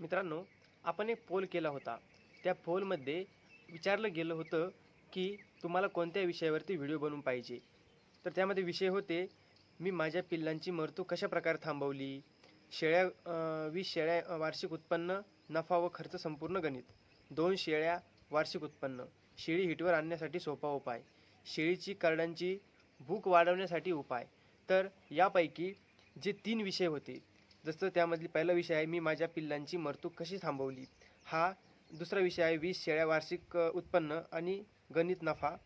मित्रांनो आपण एक पोल केला होता. त्या पोलमध्ये विचारलं गेलं होतं की तुम्हाला कोणत्या विषयावरती व्हिडिओ बनवून पाहिजे? तर त्यामध्ये विषय होते मी माझ्या पिल्लांची मरतू कशा प्रकारे थांबवली? शेळ्या वीस शेळ्या वार्षिक उत्पन्न नफा व खर्च संपूर्ण गणित. दोन शेळ्या वार्षिक उत्पन्न. शेळी हिटवर आणण्यासाठी सोपा उपाय. शेळीची करडांची भूक वाढवण्यासाठी उपाय. तर यापैकी जे तीन विषय होते जसं त्यामधली पहिला विषय आहे मी माझ्या पिल्लांची मृत्यू कशी थांबवली? हा दुसरा विषय आहे वीस शेळ्या वार्षिक उत्पन्न आणि गणित नफा.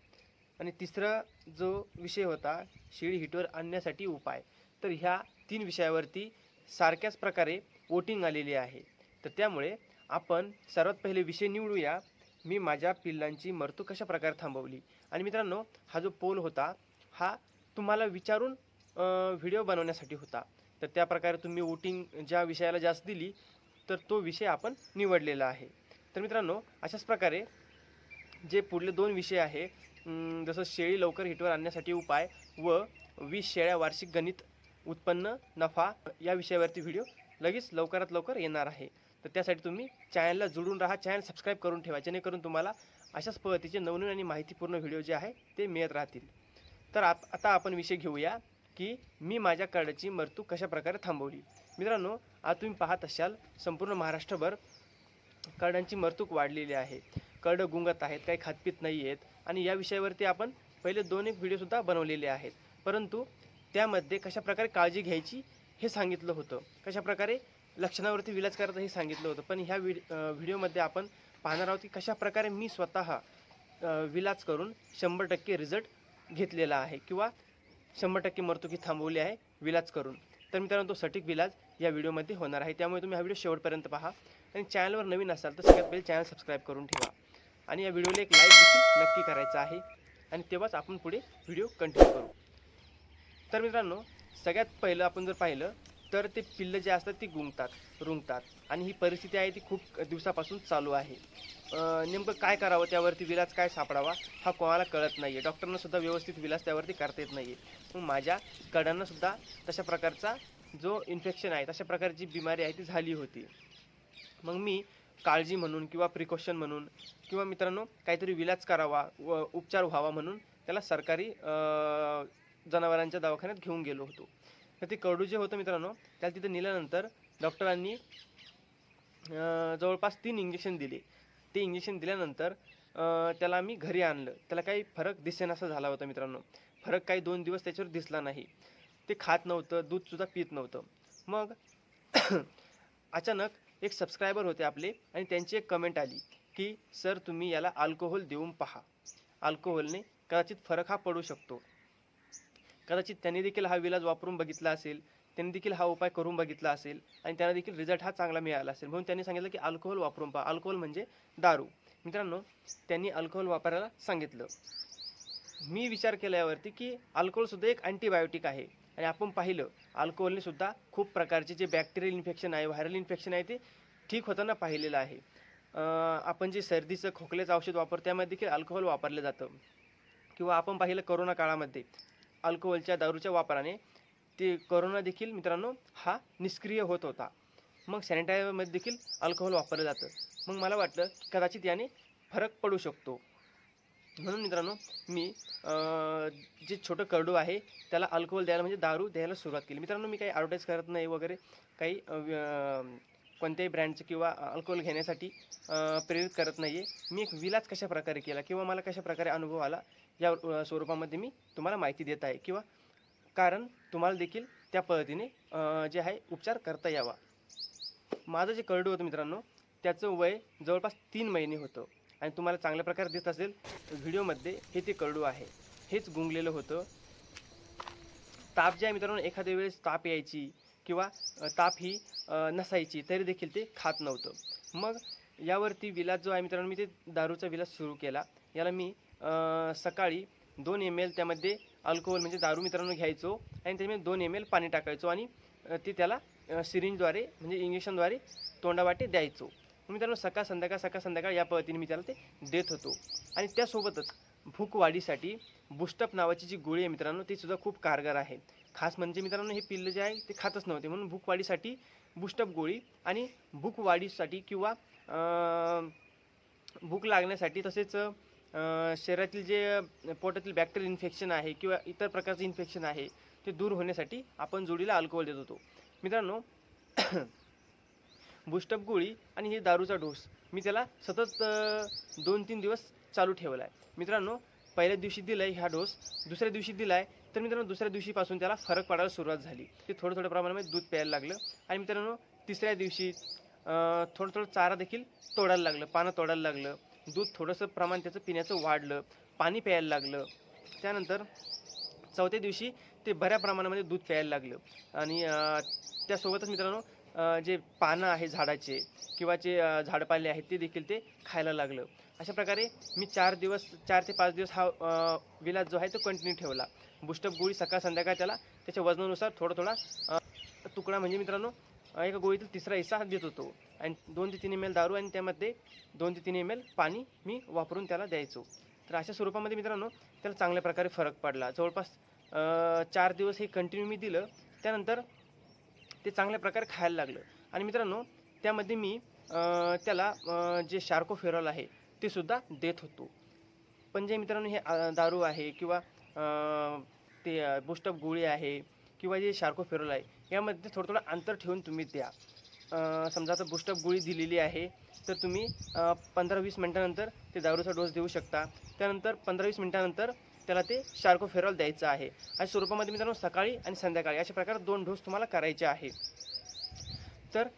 आणि तिसरा जो विषय होता शेळी हिटवर आणण्यासाठी उपाय. तर ह्या तीन विषयावरती सारख्याच प्रकारे वोटिंग आलेली आहे. तर त्यामुळे आपण सर्वात पहिले विषय निवडूया. मी माझ्या पिल्लांची मृत्यू कशा प्रकारे थांबवली? आणि मित्रांनो हा जो पोल होता हा तुम्हाला विचारून व्हिडिओ बनवण्यासाठी होता. तर त्या प्रकारे तुम्ही वोटिंग ज्या विषयाला जास्त दिली तर तो विषय आपण निवडलेला आहे. तर मित्रांनो अशाच प्रकारे जे पुढले दोन विषय आहे जसं शेळी लवकर हिटवर आणण्यासाठी उपाय व वीस शेळ्या वार्षिक गणित उत्पन्न नफा या विषयावरती व्हिडिओ लगेच लवकरात लवकर येणार आहे. तर त्यासाठी तुम्ही चॅनलला जुळून राहा चॅनल सबस्क्राईब करून ठेवा जेणेकरून तुम्हाला अशाच पद्धतीचे नवनवीन आणि माहितीपूर्ण व्हिडिओ जे आहे ते मिळत राहतील. तर आप आता आपण विषय घेऊया. की मी माझ्या कार्डाची मृत्यू कशा प्रकारे थांबवली? मित्रांनो आज तुम्ही पाहत असाल संपूर्ण महाराष्ट्रभर कार्डांची मर्तूक वाढलेली आहे. कर्ड गुंगत आहेत काही खातपीत नाही आहेत आणि या विषयावरती आपण पहिले दोन एक व्हिडिओसुद्धा बनवलेले आहेत. परंतु त्यामध्ये कशाप्रकारे काळजी घ्यायची हे सांगितलं होतं. कशाप्रकारे लक्षणावरती विलाज करायचं हे सांगितलं होतं. पण ह्या व्हिड व्हिडिओमध्ये आपण पाहणार आहोत की कशाप्रकारे मी स्वतः विलाज करून शंभर टक्के रिझल्ट घेतलेला आहे किंवा शंभर टक्के मर्तुकी थांबवली आहे विलाज करून. तर मित्रांनो तो सटीक विलाज या व्हिडिओमध्ये होणार आहे. त्यामुळे तुम्ही हा व्हिडिओ शेवटपर्यंत पहा. आणि चॅनलवर नवीन असाल तर सगळ्यात पहिले चॅनल सबस्क्राईब करून ठेवा. आणि या व्हिडिओला एक लाईक देखील नक्की करायचा आहे. आणि तेव्हाच आपण पुढे व्हिडिओ कंटिन्यू करू. तर मित्रांनो सगळ्यात पहिलं आपण जर पाहिलं तर ते पिल्लं जे असतात ती गुंगतात रुंगतात. आणि ही परिस्थिती आहे ती खूप दिवसापासून चालू आहे. नेमकं काय करावं त्यावरती विलाज काय सापडावा हा कोणाला कळत नाही आहे डॉक्टरांनासुद्धा व्यवस्थित विलाज त्यावरती करता येत नाही आहे मग माझ्या कड्यांनासुद्धा तशा प्रकारचा जो इन्फेक्शन आहे तशा प्रकारची बिमारी आहे ती झाली होती. मग मी काळजी म्हणून किंवा प्रिकॉशन म्हणून किंवा मित्रांनो काहीतरी विलाज करावा व उपचार व्हावा म्हणून त्याला सरकारी जनावरांच्या दवाखान्यात घेऊन गेलो होतो. तर ते कडू जे होतं मित्रांनो त्याला तिथं नेल्यानंतर डॉक्टरांनी जवळपास तीन इंजेक्शन दिले. ते इंजेक्शन दिल्यानंतर त्याला आम्ही घरी आणलं. त्याला काही फरक दिसेनासा झाला होता मित्रांनो. फरक काही दोन दिवस त्याच्यावर दिसला नाही. ते खात नव्हतं दूधसुद्धा पित नव्हतं. मग अचानक एक सबस्क्रायबर होते आपले आणि त्यांची एक कमेंट आली की सर तुम्ही याला अल्कोहोल देऊन पहा. अल्कोहोलने कदाचित फरक हा पडू शकतो. कदाचित त्यांनी देखील हा विलाज वापरून बघितला असेल त्यांनी देखील हा उपाय करून बघितला असेल आणि त्यांना देखील रिझल्ट हा चांगला मिळाला असेल. म्हणून त्यांनी सांगितलं की अल्कोहोल वापरून पहा. अल्कोहोल म्हणजे दारू. मित्रांनो त्यांनी अल्कोहोल वापरायला सांगितलं. मी विचार केला यावरती की अल्कोहोलसुद्धा एक अँटीबायोटिक आहे. आणि आपण पाहिलं अल्कोहोलने सुद्धा खूप प्रकारचे जे बॅक्टेरियल इन्फेक्शन आहे व्हायरल इन्फेक्शन आहे ते ठीक होताना पाहिलेलं आहे. आपण जे सर्दीचं खोकल्याचं औषध वापरतो त्यामध्ये देखील अल्कोहोल वापरलं जातं. किंवा आपण पाहिलं करोना काळामध्ये अल्कोहोलच्या दारूच्या वापराने ते करोना देखील मित्रांनो हा निष्क्रिय होत होता. मग सॅनिटायझरमध्ये देखील अल्कोहोल वापरलं जातं. मग मला वाटलं कदाचित याने फरक पडू शकतो. म्हणून मित्रांनो मी जे छोटं करडू आहे त्याला अल्कोहोल द्यायला म्हणजे दारू द्यायला सुरुवात केली. मित्रांनो मी काही ॲडव्हर्टाईज करत नाही वगैरे. काही कोणत्याही ब्रँडचं किंवा अल्कोहोल घेण्यासाठी प्रेरित करत नाही आहे मी एक विलाज कशा प्रकारे केला किंवा मला कशा प्रकारे अनुभव आला या स्वरूपामध्ये मी तुम्हाला माहिती देत आहे. किंवा कारण तुम्हाला देखील त्या पद्धतीने जे आहे उपचार करता यावा. माझं जे करडू होतं मित्रांनो त्याचं वय जवळपास तीन महिने होतं. आणि तुम्हाला चांगल्या प्रकारे दिसत असेल व्हिडिओमध्ये हे ते करडू आहे. हेच गुंगलेलं होतं. ताप जे आहे मित्रांनो एखाद्या वेळेस ताप यायची किंवा ताप ही नसायची तरी देखील ते खात नव्हतं. मग यावरती विलाज जो आहे मित्रांनो मी ते दारूचा विलाज सुरू केला. याला मी सकाळी दोन एम एल त्यामध्ये अल्कोहोल म्हणजे दारू मित्रांनो घ्यायचो आणि त्याच्यामध्ये दोन एम एल पाणी टाकायचो आणि ते त्याला सिरिंजद्वारे म्हणजे इंजेक्शनद्वारे तोंडावाटे द्यायचो. मित्रांनो सकाळ संध्याकाळ सकाळ संध्याकाळ या पद्धतीने मी त्याला ते देत होतो. आणि त्यासोबतच भूक वाढीसाठी बुस्टअप नावाची जी गोळी आहे मित्रांनो ती सुद्धा खूप कारगर आहे. खास म्हणजे मित्रांनो हे पिल्लं जे आहे ते खातच नव्हते. म्हणून भूकवाढीसाठी बुस्टअप गोळी आणि भूक वाढीसाठी किंवा भूक लागण्यासाठी तसेच शरीरातील जे पोटातील बॅक्टेरियल इन्फेक्शन आहे किंवा इतर प्रकारचं इन्फेक्शन आहे ते दूर होण्यासाठी आपण जोडीला अल्कोहोल देत होतो. मित्रांनो बुस्टअप गोळी आणि हे दारूचा डोस मी त्याला सतत दोन तीन दिवस चालू ठेवला आहे मित्रांनो पहिल्या दिवशी दिला आहे ह्या डोस दुसऱ्या दिवशी दिला आहे तर मित्रांनो दुसऱ्या दिवशीपासून त्याला फरक पडायला सुरुवात झाली. ते थोडं थोड्या प्रमाणामध्ये दूध प्यायला लागलं. आणि मित्रांनो तिसऱ्या दिवशी थोडं थोडं चारा देखील तोडायला लागलं. पानं तोडायला लागलं. दूध थोडंसं प्रमाण त्याचं पिण्याचं वाढलं. पाणी प्यायला लागलं. त्यानंतर चौथ्या दिवशी ते बऱ्या प्रमाणामध्ये दूध प्यायला लागलं. आणि त्यासोबतच मित्रांनो जे पानं आहे झाडाचे किंवा जे झाडपाले आहेत ते देखील ते खायला लागलं. अशा प्रकारे मी चार दिवस चार ते पाच दिवस हा विलाज विलास जो आहे तो कंटिन्यू ठेवला. बुस्टअप गोळी सकाळ संध्याकाळ त्याला त्याच्या वजनानुसार थोडा थोडा तुकडा म्हणजे मित्रांनो एका गोळीतील तिसरा हिस्सा देत होतो. आणि दोन ते तीन एम एल दारू आणि त्यामध्ये दोन ते तीन एम एल पाणी मी वापरून त्याला द्यायचो. तर अशा स्वरूपामध्ये मित्रांनो त्याला चांगल्या प्रकारे फरक पडला. जवळपास चार दिवस हे कंटिन्यू मी दिलं. त्यानंतर ते चांगल्या प्रकारे खायला लागलं. आणि मित्रांनो त्यामध्ये मी त्याला जे शार्को फेरॉल आहे ते सुद्धा देत होतो. पण जे मित्रांनो हे दारू आहे किंवा ते बुस्टअप गोळी आहे किंवा जे शार्कोफेरॉल आहे यामध्ये थोडं थोडं अंतर ठेवून तुम्ही द्या. समजा आता बुस्टअप गोळी दिलेली आहे तर तुम्ही पंधरा वीस मिनटानंतर ते दारूचा डोस देऊ शकता. त्यानंतर पंधरा वीस मिनटानंतर त्याला ते शार्कोफेरॉल द्यायचं आहे. अशा स्वरूपामध्ये मित्रांनो सकाळी आणि संध्याकाळी अशा प्रकारे दोन डोस तुम्हाला करायचे आहे. तर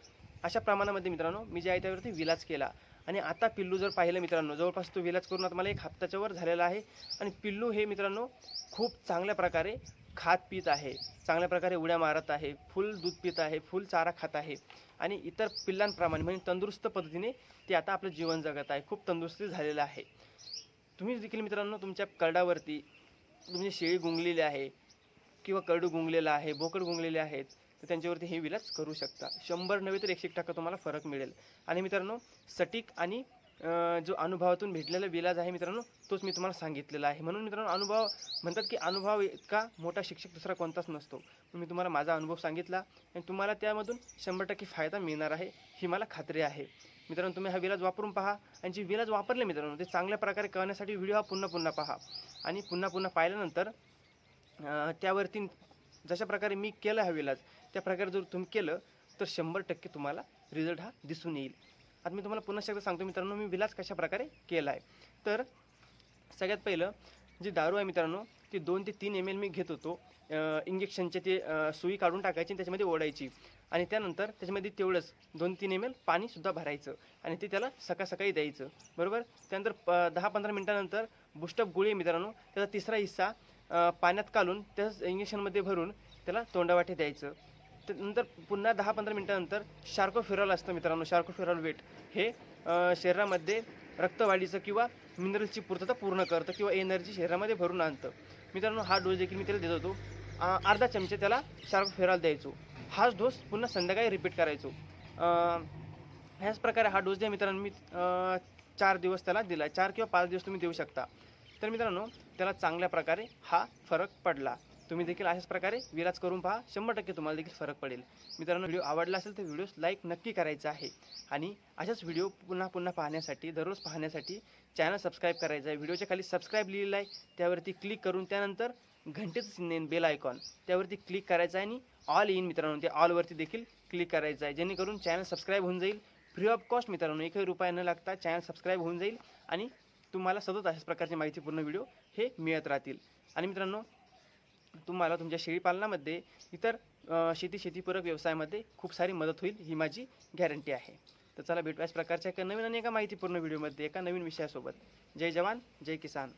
अशा प्रमाणामध्ये मित्रांनो मी ज्या आहे त्यावरती विलाज केला. आणि आता पिल्लू जर पाहिलं मित्रांनो जवळपास तो विलाज करून आता मला एक हप्त्याच्या वर झालेला आहे. आणि पिल्लू हे मित्रांनो खूप चांगल्या प्रकारे खात पित आहे. चांगल्या प्रकारे उड्या मारत आहे फुल दूध पित आहे फुल चारा खात आहे. आणि इतर पिल्लांप्रमाणे म्हणजे तंदुरुस्त पद्धतीने ते आता आपलं जीवन जगत आहे. खूप तंदुरुस्ती झालेलं आहे. तुम्ही देखील मित्रांनो तुमच्या करडावरती तुमची म्हणजे शेळी गुंगलेली आहे किंवा करडू गुंगलेलं आहे बोकड गुंगलेले आहेत तर त्यांच्यावरती हे विलाज करू शकता. शंभर नव्हे तर एकशे एक टक्का तुम्हाला फरक मिळेल. आणि मित्रांनो सटीक आणि जो अनुभवातून भेटलेला विलाज आहे मित्रांनो तोच मी तुम्हाला सांगितलेला आहे. म्हणून मित्रांनो अनुभव म्हणतात की अनुभव इतका मोठा शिक्षक दुसरा कोणताच नसतो. मी तुम्हाला माझा अनुभव सांगितला आणि तुम्हाला त्यामधून शंभर टक्के फायदा मिळणार आहे ही मला खात्री आहे. मित्रांनो तुम्ही हा विलाज वापरून पहा. आणि जे विलाज वापरले मित्रांनो ते चांगल्या प्रकारे कळण्यासाठी व्हिडिओ हा पुन्हा पुन्हा पहा. आणि पुन्हा पुन्हा पाहिल्यानंतर त्यावरती जशा प्रकारे मी केलं हा विलाज त्या प्रकारे जर तुम्ही केलं तर शंभर टक्के तुम्हाला रिझल्ट हा दिसून येईल. आता मी तुम्हाला पुन्हा एकदा सांगतो मित्रांनो मी विलाज कशा प्रकारे केला आहे. तर सगळ्यात पहिलं जी दारू आहे मित्रांनो ती दोन ते तीन एम एल मी घेत होतो. इंजेक्शनचे ते सुई काढून टाकायची आणि त्याच्यामध्ये ओढायची. आणि त्यानंतर त्याच्यामध्ये तेवढंच दोन तीन एम एल पाणीसुद्धा भरायचं आणि ते त्याला सकाळ सकाळी द्यायचं. बरोबर? त्यानंतर प दहा पंधरा मिनटानंतर बुस्टअप गोळी आहे मित्रांनो त्याचा तिसरा हिस्सा पाण्यात कालून त्याच इंजेक्शनमध्ये भरून त्याला तोंडावाटे द्यायचं. नंतर पुन्हा दहा पंधरा मिनटानंतर शार्को फिरॉल असतं मित्रांनो शार्को फिरॉल वेट. हे शरीरामध्ये रक्तवाढीचं किंवा मिनरलची पूर्तता पूर्ण करतं किंवा एनर्जी शरीरामध्ये भरून आणतं. मित्रांनो हा डोस देखील मी त्याला देत होतो. अर्धा चमचे त्याला शार्को फिरॉल द्यायचो. हाच डोस पुन्हा संध्याकाळी रिपीट करायचो. ह्याच प्रकारे हा डोस द्या मित्रांनो मी चार दिवस त्याला दिला चार किंवा पाच दिवस तुम्ही देऊ शकता. तर मित्रांनो त्याला चांगल्या प्रकारे हा फरक पडला. तुम्ही देखील अशाच प्रकारे विलाज करून पहा. शंभर टक्के तुम्हाला देखील फरक पडेल. मित्रांनो व्हिडिओ आवडला असेल तर व्हिडिओज लाईक नक्की करायचा आहे. आणि अशाच व्हिडिओ पुन्हा पुन्हा पाहण्यासाठी दररोज पाहण्यासाठी चॅनल सबस्क्राईब करायचं आहे. व्हिडिओच्या खाली सबस्क्राईब लिहिलेलं आहे. त्यावरती क्लिक करून त्यानंतर घंटेचं चिन्ह बेल आयकॉन. त्यावरती क्लिक करायचं आहे आणि ऑल इन मित्रांनो ते ऑलवरती देखील क्लिक करायचं आहे. जेणेकरून चॅनल सबस्क्राईब होऊन जाईल. फ्री ऑफ कॉस्ट मित्रांनो एकही रुपया न लागता चॅनल सबस्क्राईब होऊन जाईल. आणि तुम्हाला सतत अशाच प्रकारचे माहितीपूर्ण व्हिडिओ हे मिळत राहतील. आणि मित्रांनो तुम्हाला तुमच्या शेळीपालनामध्ये इतर शेती शेतीपूरक व्यवसायामध्ये खूप सारी मदत होईल ही माझी गॅरंटी आहे. तर चला भेटू याच प्रकारच्या एका नवीन आणि एका माहितीपूर्ण व्हिडिओमध्ये एका नवीन विषयासोबत. जय जवान जय किसान.